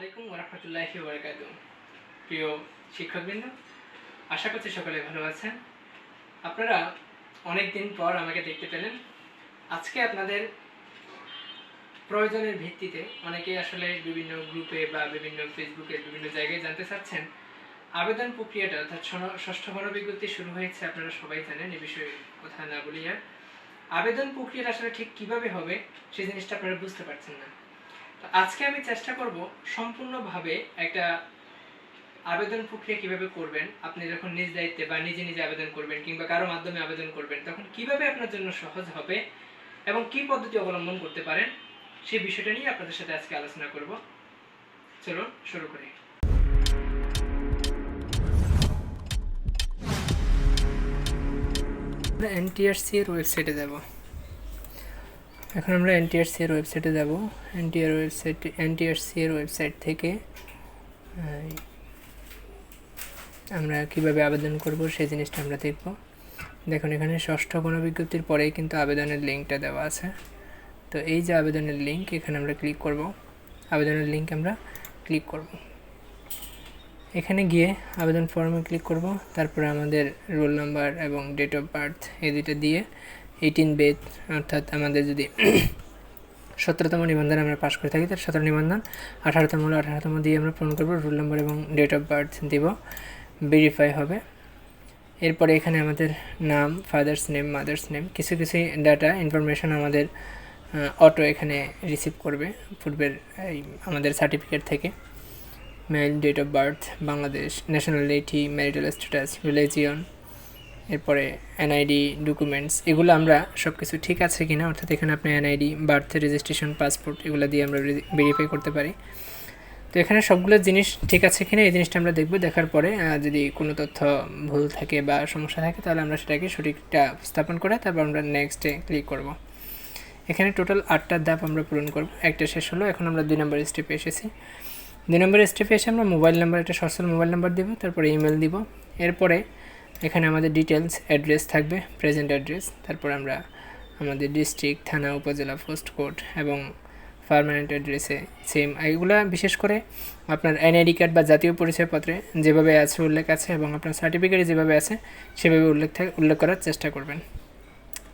আলাইকুম ওরহামতুল্লাহি ওবরাকাতু প্রিয় শিক্ষকবৃন্দ, আশা করছি সকলে ভালো আছেন। আপনারা অনেক দিন পর আমাকে দেখতে পেলেন। আজকে আপনাদের প্রয়োজনের ভিত্তিতে অনেকেই আসলে বিভিন্ন গ্রুপে বা বিভিন্ন ফেসবুকে বিভিন্ন জায়গায় জানতে চাচ্ছেন। আবেদন প্রক্রিয়াটা অর্থাৎ ষষ্ঠ গণবিজ্ঞপ্তি শুরু হয়েছে, আপনারা সবাই জানেন, এ বিষয়ে কথা না বলি আর আবেদন প্রক্রিয়াটা আসলে ঠিক কীভাবে হবে সেই জিনিসটা আপনারা বুঝতে পারছেন না। আজকে আমি চেষ্টা করব সম্পূর্ণভাবে একটা আবেদন প্রক্রিয়া কীভাবে করবেন? আপনি যখন নিজ দায়িত্বে বা নিজে নিজে আবেদন করবেন কিংবা কারও মাধ্যমে আবেদন করবেন, তখন কীভাবে আপনার জন্য সহজ হবে এবং কি পদ্ধতি অবলম্বন করতে পারেন সেই বিষয়টা নিয়ে আপনাদের সাথে আজকে আলোচনা করব। চলুন, শুরু করি। এনটিআরসি এর ওয়েবসাইটে যাব। এখন আমরা এনটিআরসি এর ওয়েবসাইটে যাব। এনটিআর ওয়েবসাইট এনটিআরসি এর ওয়েবসাইট থেকে আমরা কীভাবে আবেদন করব সেই জিনিসটা আমরা দেখব। দেখুন, এখানে ষষ্ঠ গণবিজ্ঞপ্তির পরেই কিন্তু আবেদনের লিঙ্কটা দেওয়া আছে। তো এই যে আবেদনের লিঙ্ক এখানে আমরা ক্লিক করব। আবেদনের লিঙ্ক আমরা ক্লিক করব। এখানে গিয়ে আবেদন ফর্মে ক্লিক করব। তারপরে আমাদের রোল নাম্বার এবং ডেট অফ বার্থ এই দুইটা দিয়ে এইটিন বেদ অর্থাৎ আমাদের যদি সতেরোতম নিবন্ধন আমরা পাশ করে থাকি তার সতেরো নিবন্ধন। আঠারোতম হলো আঠারোতম দিয়ে আমরা পূরণ করব রোল নম্বর এবং ডেট অফ বার্থ দিব। ভেরিফাই হবে। এরপরে এখানে আমাদের নাম ফাদার্স নেম মাদার্স নেম কিছু কিছু ডাটা ইনফরমেশন আমাদের অটো এখানে রিসিভ করবে পূর্বের, এই, আমাদের সার্টিফিকেট থেকে। Male date of birth Bangladesh nationality marital status religion এরপরে এনআইডি ডকুমেন্টস এগুলো আমরা সব কিছু ঠিক আছে কিনা, অর্থাৎ এখানে আপনি এনআইডি বার্থ রেজিস্ট্রেশন পাসপোর্ট এগুলো দিয়ে আমরা ভেরিফাই করতে পারি। তো এখানে সবগুলো জিনিস ঠিক আছে কিনা, এই জিনিসটা আমরা দেখব। দেখার পরে যদি কোনো তথ্য ভুল থাকে বা সমস্যা থাকে, তাহলে আমরা সেটাকে সঠিকটা স্থাপন করে তারপর আমরা নেক্সটে ক্লিক করব। এখানে টোটাল আটটা ধাপ আমরা পূরণ করব। একটা শেষ হলো, এখন আমরা দুই নম্বর স্টেপে এসেছি। দুই নম্বর স্টেপে এসে আমরা মোবাইল নাম্বার একটা সচল মোবাইল নাম্বার দেবো, তারপরে ইমেল দিব। এরপরে এখানে আমাদের ডিটেলস অ্যাড্রেস থাকবে প্রেজেন্ট অ্যাড্রেস তারপর আমরা আমাদের ডিস্ট্রিক্ট থানা, উপজেলা পোস্ট কোড এবং পারমানেন্ট অ্যাড্রেসে সেম এগুলা বিশেষ করে আপনার এনআইডি কার্ড বা জাতীয় পরিচয়পত্রে যেভাবে আছে উল্লেখ আছে এবং আপনার সার্টিফিকেটে যেভাবে আছে, সেভাবে উল্লেখ উল্লেখ করার চেষ্টা করবেন।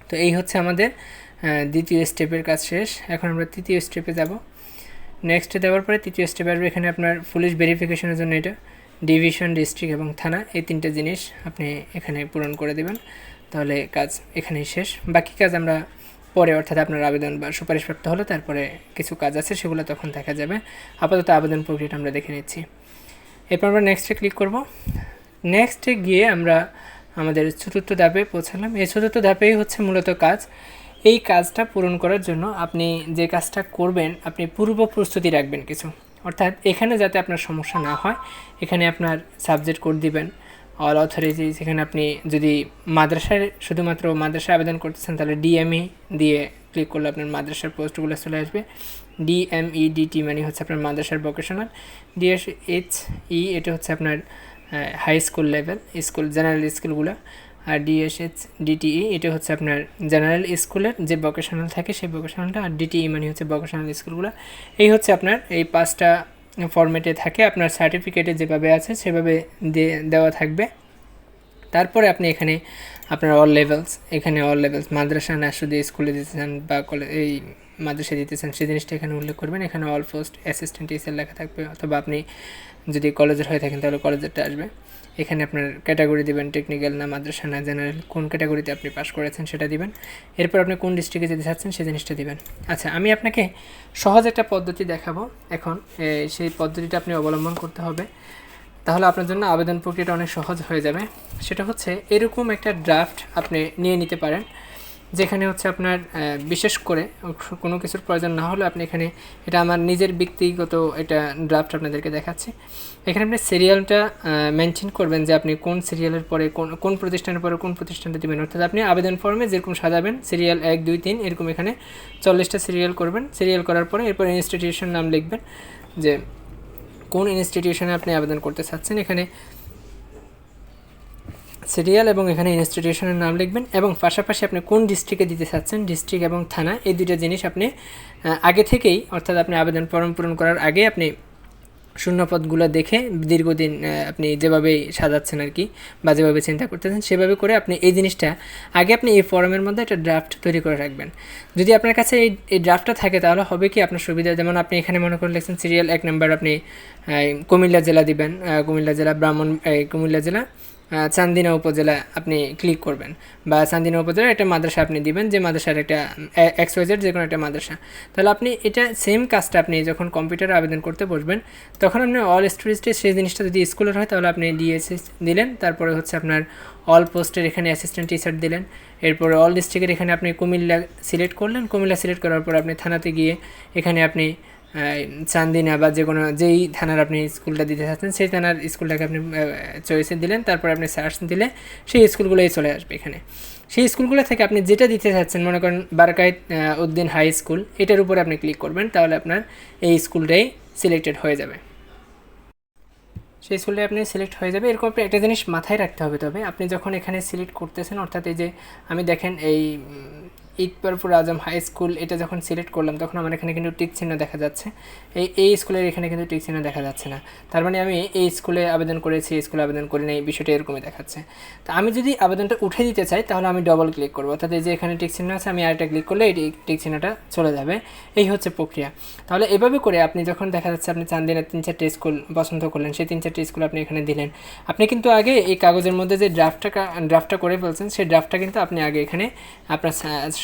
তো এই হচ্ছে আমাদের দ্বিতীয় স্টেপের কাজ শেষ। এখন আমরা তৃতীয় স্টেপে যাব। নেক্সটে দেওয়ার পরে তৃতীয় স্টেপে আসবে এখানে আপনার পুলিশ ভেরিফিকেশনের জন্য এটা। ডিভিশন, ডিস্ট্রিক্ট এবং থানা, এই তিনটে জিনিস আপনি এখানে পূরণ করে দেবেন। তাহলে কাজ এখানেই শেষ। বাকি কাজ আমরা পরে অর্থাৎ আপনার আবেদন বা সুপারিশপ্রাপ্ত হলে তারপরে কিছু কাজ আছে, সেগুলো তখন দেখা যাবে। আপাতত আবেদন প্রক্রিয়াটা আমরা দেখে নিচ্ছি। এরপর আমরা নেক্সটে ক্লিক করব। নেক্সটে গিয়ে আমরা আমাদের চতুর্থ ধাপে পৌঁছালাম। এই চতুর্থ ধাপেই হচ্ছে মূলত কাজ। এই কাজটা পূরণ করার জন্য আপনি যে কাজটা করবেন, আপনি পূর্ব প্রস্তুতি রাখবেন কিছু। অর্থাৎ এখানে যাতে আপনার সমস্যা না হয়, এখানে আপনার সাবজেক্ট কোড দিবেন। অল অথরিটিজ এখানে আপনি যদি মাদ্রাসায় শুধুমাত্র মাদ্রাসায় আবেদন করতেছেন, তাহলে ডিএমই দিয়ে ক্লিক করলে আপনার মাদ্রাসার পোস্টগুলো চলে আসবে। ডিএমই ডিটি মানে হচ্ছে আপনার মাদ্রাসার ভোকেশনাল ডিএস এইচ ই এটা হচ্ছে আপনার high school level school general স্কুলগুলো আর ডিএসএইচ ডিটিই এটা হচ্ছে আপনার জেনারেল স্কুলের যে ভোকেশনাল থাকে সেই ভোকেশনালটা আর ডিটিই মানে হচ্ছে ভোকেশনাল স্কুলগুলো এই হচ্ছে আপনার, এই পাঁচটা ফরম্যাটে থাকে। আপনার সার্টিফিকেটে যেভাবে আছে সেভাবে দেওয়া থাকবে। তারপরে আপনি এখানে আপনার অল লেভেলস এখানে অল লেভেলস মাদ্রাসা না স্কুলে স্কুলে চান বা কলেজ এই মাদ্রাসা দিতেছেন, সেই জিনিসটা এখানে উল্লেখ করবেন। এখানে অল পোস্ট অ্যাসিস্ট্যান্ট টিচার লেখা থাকবে, অথবা আপনি যদি কলেজের হয়ে থাকেন তাহলে কলেজেরটা আসবে। এখানে আপনার ক্যাটাগরি দিবেন টেকনিক্যাল না মাদ্রাসা না জেনারেল কোন ক্যাটাগরিতে আপনি পাস করেছেন সেটা দিবেন। এরপর আপনি কোন ডিস্ট্রিক্টে যেতে চাচ্ছেন সেই জিনিসটা দিবেন। আচ্ছা আমি আপনাকে সহজ একটা পদ্ধতি দেখাবো। এখন সেই পদ্ধতিটা আপনি অবলম্বন করতে হবে। তাহলে আপনার জন্য আবেদন প্রক্রিয়াটা অনেক সহজ হয়ে যাবে। সেটা হচ্ছে, এরকম একটা ড্রাফট আপনি নিয়ে নিতে পারেন। যেখানে হচ্ছে আপনার বিশেষ করে কোনো কিছুর প্রয়োজন না হলে আপনি এখানে এটা আমার নিজের ব্যক্তিগত এটা ড্রাফট আপনাদেরকে দেখাচ্ছি। এখানে আপনি সিরিয়ালটা মেনশন করবেন যে আপনি কোন সিরিয়ালের পরে কোন কোন প্রতিষ্ঠানের পরে কোন প্রতিষ্ঠানটা দেবেন। অর্থাৎ আপনি আবেদন ফর্মে যেরকম সাজাবেন সিরিয়াল এক, দুই, তিন, এরকম এখানে চল্লিশটা সিরিয়াল করবেন। সিরিয়াল করার পরে এরপর ইনস্টিটিউশন নাম লিখবেন যে কোন ইনস্টিটিউশনে আপনি আবেদন করতে চাচ্ছেন। এখানে সিরিয়াল এবং এখানে ইনস্টিটিউশনের নাম লিখবেন এবং পাশাপাশি আপনি কোন ডিস্ট্রিক্টে দিতে চাচ্ছেন ডিস্ট্রিক্ট এবং থানা, এই দুইটা জিনিস আপনি আগে থেকেই, অর্থাৎ আপনি আবেদন ফর্ম পূরণ করার আগে আপনি শূন্যপদগুলো দেখে দীর্ঘদিন আপনি যেভাবে সাজাচ্ছেন আর কি বা যেভাবে চিন্তা করতেছেন সেভাবে করে আপনি এই জিনিসটা আগে আপনি এই ফর্মের মধ্যে একটা ড্রাফট তৈরি করে রাখবেন। যদি আপনার কাছে এই এই ড্রাফটটা থাকে তাহলে হবে কি আপনার সুবিধা, যেমন আপনি এখানে মনে করে লিখছেন সিরিয়াল এক নাম্বার আপনি কুমিল্লা জেলা দিবেন কুমিল্লা জেলা ব্রাহ্মণ কুমিল্লা জেলা চান্দিনা উপজেলা আপনি ক্লিক করবেন বা চান্দিনা উপজেলার একটা মাদ্রাসা আপনি দিবেন, যে মাদ্রাসার একটা এক্স ওয়াইজেড যে কোনো একটা মাদ্রাসা। তাহলে আপনি এটা সেম কাজটা আপনি যখন কম্পিউটারে আবেদন করতে বসবেন, তখন আপনি অল স্টোরেজটে সেই জিনিসটা যদি স্কুলের হয়, তাহলে আপনি ডিএসএস দিলেন, তারপরে হচ্ছে আপনার অল পোস্টের এখানে অ্যাসিস্ট্যান্ট টিচার দিলেন, এরপরে অল ডিস্ট্রিক্টের এখানে আপনি কুমিল্লা সিলেক্ট করলেন, কুমিল্লা সিলেক্ট করার পর আপনি থানাতে গিয়ে এখানে আপনি চান্দিনা বা যে কোনো, যেই থানার আপনি স্কুলটা দিতে চাচ্ছেন, সেই থানার স্কুলটাকে আপনি চয়েসে দিলেন, তারপর আপনি সার্চ দিলে সেই স্কুলগুলোই চলে আসবে এখানে। সেই স্কুলগুলো থেকে আপনি যেটা দিতে চাচ্ছেন, মনে করেন বারকাইত উদ্দিন হাই স্কুল এটার উপরে আপনি ক্লিক করবেন, তাহলে আপনার এই স্কুলটাই সিলেক্টেড হয়ে যাবে। সেই স্কুলটা আপনি সিলেক্ট হয়ে যাবে। এরকম একটা জিনিস মাথায় রাখতে হবে তবে। আপনি যখন এখানে সিলেক্ট করতেছেন, অর্থাৎ এই যে আমি দেখেন এই ইকবারপুর আজম হাই স্কুল, এটা যখন সিলেক্ট করলাম, তখন আমার এখানে কিন্তু টিক চিহ্ন দেখা যাচ্ছে। এই এই স্কুলের এখানে কিন্তু টিক চিহ্ন দেখা যাচ্ছে না। তার মানে আমি এই স্কুলে আবেদন করেছি, এই স্কুলে আবেদন করি নাই, বিষয়টা এরকমই দেখাচ্ছে। তো আমি যদি আবেদনটা উঠে দিতে চাই, তাহলে আমি ডবল ক্লিক করব। অর্থাৎ এই যে এখানে টিক চিহ্ন আছে, আমি আরেকটা ক্লিক করলে এই টিক চিহ্নটা চলে যাবে। এই হচ্ছে প্রক্রিয়া। তাহলে এভাবে করে আপনি যখন দেখা যাচ্ছে আপনি চান্দিনা তিন চারটে স্কুল পছন্দ করলেন, সেই তিন চারটে স্কুল আপনি এখানে দিলেন। আপনি কিন্তু আগে এই কাগজের মধ্যে যে ড্রাফটটা ড্রাফটটা করে ফেলছেন, সেই ড্রাফটটা কিন্তু আপনি আগে এখানে আপনার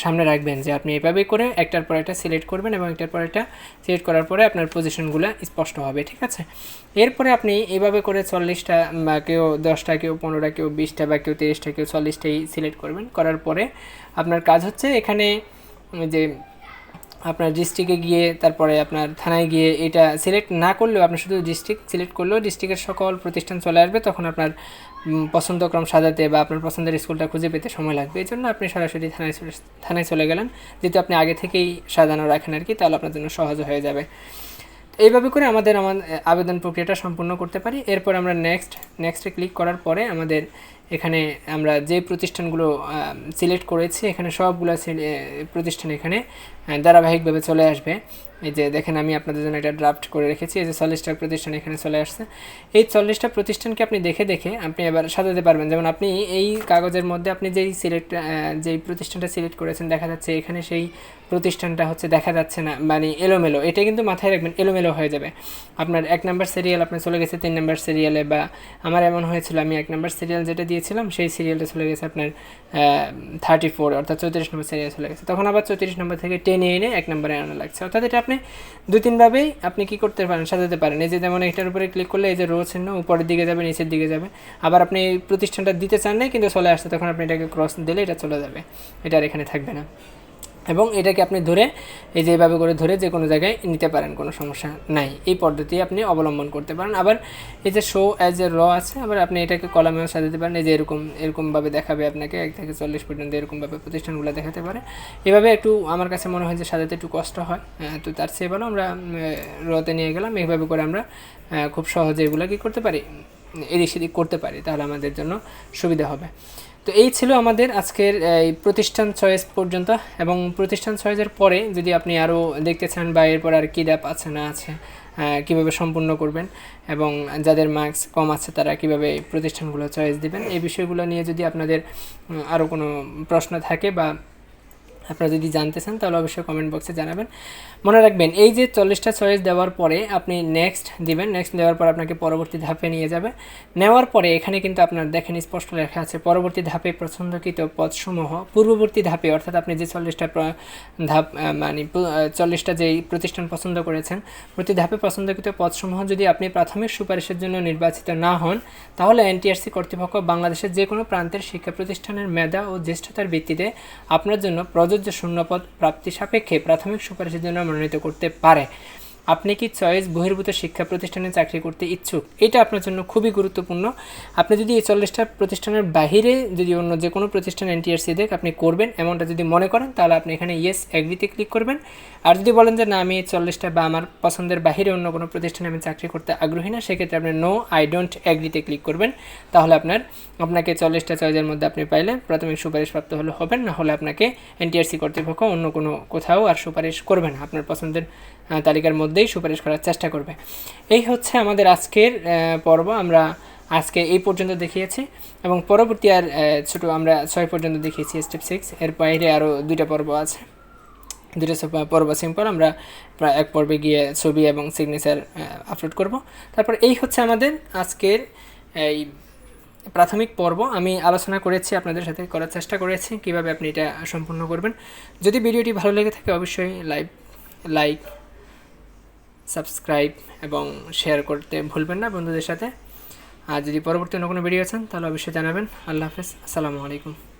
সামনে রাখবেন যে আপনি এভাবে করে একটার পর একটা সিলেক্ট করবেন এবং একটার পর একটা সিলেক্ট করার পরে আপনার পজিশনগুলো স্পষ্ট হবে, ঠিক আছে? এরপরে আপনি এভাবে করে চল্লিশটা বা কেউ দশটা, কেউ পনেরোটা, কেউ বিশটা বা কেউ তিরিশটা, কেউ চল্লিশটাই সিলেক্ট করবেন। করার পরে আপনার কাজ হচ্ছে এখানে যে আপনার ডিস্ট্রিক্টে গিয়ে, তারপরে আপনার থানায় গিয়ে এটা সিলেক্ট না করলেও আপনি শুধু ডিস্ট্রিক্ট সিলেক্ট করলেও ডিস্ট্রিক্টের সকল প্রতিষ্ঠান চলে আসবে, তখন আপনার পছন্দক্রম সাজাতে বা আপনার পছন্দের স্কুলটা খুঁজে পেতে সময় লাগবে। এই জন্য আপনি সরাসরি থানায় থানায় চলে গেলেন। যেহেতু আপনি আগে থেকেই সাজানো রাখেন আর কি, তাহলে আপনার জন্য সহজ হয়ে যাবে। এইভাবে করে আমাদের আমার আবেদন প্রক্রিয়াটা সম্পূর্ণ করতে পারি। এরপর আমরা নেক্সট নেক্সটে ক্লিক করার পরে আমাদের এখানে আমরা যে প্রতিষ্ঠানগুলো সিলেক্ট করেছি এখানে সবগুলো প্রতিষ্ঠান এখানে ধারাবাহিকভাবে চলে আসবে। এই যে দেখেন, আমি আপনাদের জন্য এটা ড্রাফট করে রেখেছি। এই যে চল্লিশটা প্রতিষ্ঠান এখানে চলে আসছে। এই চল্লিশটা প্রতিষ্ঠানকে আপনি দেখে দেখে আপনি এবার সাজাতে পারবেন। যেমন আপনি এই কাগজের মধ্যে আপনি যেই সিলেক্ট যেই প্রতিষ্ঠানটা সিলেক্ট করেছেন, দেখা যাচ্ছে এখানে সেই প্রতিষ্ঠানটা হচ্ছে দেখা যাচ্ছে না মানে এলোমেলো। এটা কিন্তু মাথায় রাখবেন, এলোমেলো হয়ে যাবে। আপনার এক নাম্বার সিরিয়াল আপনি চলে গেছে, তিন নাম্বার সিরিয়ালে বা আমার এমন হয়েছিল, আমি এক নাম্বার সিরিয়াল যেটা দিয়েছিলাম, সেই সিরিয়ালটা চলে গেছে আপনার থার্টি ফোর অর্থাৎ চৌত্রিশ নম্বর সিরিয়াল চলে গেছে। তখন আবার চৌত্রিশ নম্বর থেকে টেনে এনে এক নম্বরে আনা লাগছে। অর্থাৎ এটা দুই তিনভাবেই আপনি কি করতে পারেন, সাজাতে পারেন। এই যে যেমন এটার উপরে ক্লিক করলে এই যে রো চিহ্ন উপরের দিকে যাবে, নিচের দিকে যাবে। আবার আপনি প্রতিষ্ঠানটা দিতে চান না কিন্তু চলে আসতে তখন আপনি এটাকে ক্রস দিলে এটা চলে যাবে। এটা আর এখানে থাকবে না। এবং এটাকে আপনি ধরে এই যে এভাবে করে ধরে যে কোনো জায়গায় নিতে পারেন, কোনো সমস্যা নাই। এই পদ্ধতি আপনি অবলম্বন করতে পারেন। আবার এই যে শো অ্যাজ এ র আছে, আবার আপনি এটাকে কলামেও সাজাতে পারেন। এই যে এরকম, এরকমভাবে দেখাবে আপনাকে, এক থেকে চল্লিশ পর্যন্ত এরকমভাবে প্রতিষ্ঠানগুলো দেখাতে পারে। এভাবে একটু আমার কাছে মনে হয় যে সাজাতে একটু কষ্ট হয়। তো তার চেয়ে ভালো আমরা রতে নিয়ে গেলাম। এইভাবে করে আমরা খুব সহজে এগুলো কি করতে পারি। এদিক সেদিক করতে পারি, তাহলে আমাদের জন্য সুবিধা হবে। তো এই ছিল আমাদের আজকের, এই প্রতিষ্ঠান চয়েস পর্যন্ত। এবং প্রতিষ্ঠান চয়েসের পরে যদি আপনি আরও দেখতে চান বা এরপর আর কী ড্যাপ আছে না আছে কীভাবে সম্পূর্ণ করবেন এবং যাদের মার্কস কম আছে তারা কীভাবে প্রতিষ্ঠানগুলো চয়েস দিবেন, এই বিষয়গুলো নিয়ে যদি আপনাদের আরও কোনো প্রশ্ন থাকে বা আপনারা যদি জানতে চান, তাহলে অবশ্যই কমেন্ট বক্সে জানাবেন। মনে রাখবেন, এই যে চল্লিশটা চয়েস দেওয়ার পরে আপনি নেক্সট দিবেন নেক্সট দেওয়ার পর আপনাকে পরবর্তী ধাপে নিয়ে যাবে। নেওয়ার পরে এখানে কিন্তু আপনার দেখেন স্পষ্ট লেখা আছে, পরবর্তী ধাপে পছন্দকৃত পদসমূহ, পূর্ববর্তী ধাপে, অর্থাৎ আপনি যে চল্লিশটা ধাপ মানে চল্লিশটা যেই প্রতিষ্ঠান পছন্দ করেছেন, প্রতি ধাপে পছন্দকৃত পদসমূহ যদি আপনি প্রাথমিক সুপারিশের জন্য নির্বাচিত না হন, তাহলে এনটিআরসি কর্তৃপক্ষ বাংলাদেশের যে কোনো প্রান্তের শিক্ষা প্রতিষ্ঠানের মেধা ও জ্যেষ্ঠতার ভিত্তিতে আপনার জন্য প্রযোজ্য শূন্যপদ প্রাপ্তি সাপেক্ষে প্রাথমিক সুপারিশের জন্য মনোনীত করতে পারে। আপনি কি চয়েস বহির্ভূত শিক্ষা প্রতিষ্ঠানে চাকরি করতে ইচ্ছুক? এটা আপনার জন্য খুবই গুরুত্বপূর্ণ। আপনি যদি এই চল্লিশটা প্রতিষ্ঠানের বাহিরে যদি অন্য যে কোনো প্রতিষ্ঠান এনটিআরসি দেখ, আপনি করবেন। এমনটা যদি মনে করেন, তাহলে আপনি এখানে ইয়েস এগ্রিতে ক্লিক করবেন। আর যদি বলেন যে, না, আমি এই চল্লিশটা বা আমার পছন্দের বাহিরে অন্য কোনো প্রতিষ্ঠানে আমি চাকরি করতে আগ্রহী না, সেক্ষেত্রে আপনি নো আই ডোন্ট এগ্রিতে ক্লিক করবেন। তাহলে আপনার, আপনাকে চল্লিশটা চয়েসের মধ্যে আপনি পাইলে প্রাথমিক সুপারিশপ্রাপ্ত হলে হবেন। না হলে আপনাকে এনটিআরসি কর্তৃপক্ষ অন্য কোনো কোথাও আর সুপারিশ করবে না। আপনার পছন্দের তালিকার মধ্যেই সুপারিশ করার চেষ্টা করবে। এই হচ্ছে আমাদের আজকের পর্ব। আমরা আজকে এই পর্যন্ত দেখিয়েছি এবং পরবর্তী আর ছোটো আমরা ছয় পর্যন্ত দেখিয়েছি স্টেপ সিক্স এর বাইরে আরও দুইটা পর্ব আছে। দুটো পর্ব সিম্পল আমরা প্রায় এক পর্বে গিয়ে ছবি এবং সিগনেচার আপলোড করব। তারপর এই হচ্ছে আমাদের আজকের, এই প্রাথমিক পর্ব। আমি আলোচনা করেছি, আপনাদের সাথে করার চেষ্টা করেছি কীভাবে আপনি এটা সম্পূর্ণ করবেন। যদি ভিডিওটি ভালো লেগে থাকে, অবশ্যই লাইভ লাইক সাবস্ক্রাইব এবং শেয়ার করতে ভুলবেন না বন্ধুদের সাথে। আর যদি পরবর্তী অন্য কোনো ভিডিও আছেন তাহলে অবশ্যই জানাবেন। আল্লাহ হাফেজ। আসসালামু আলাইকুম।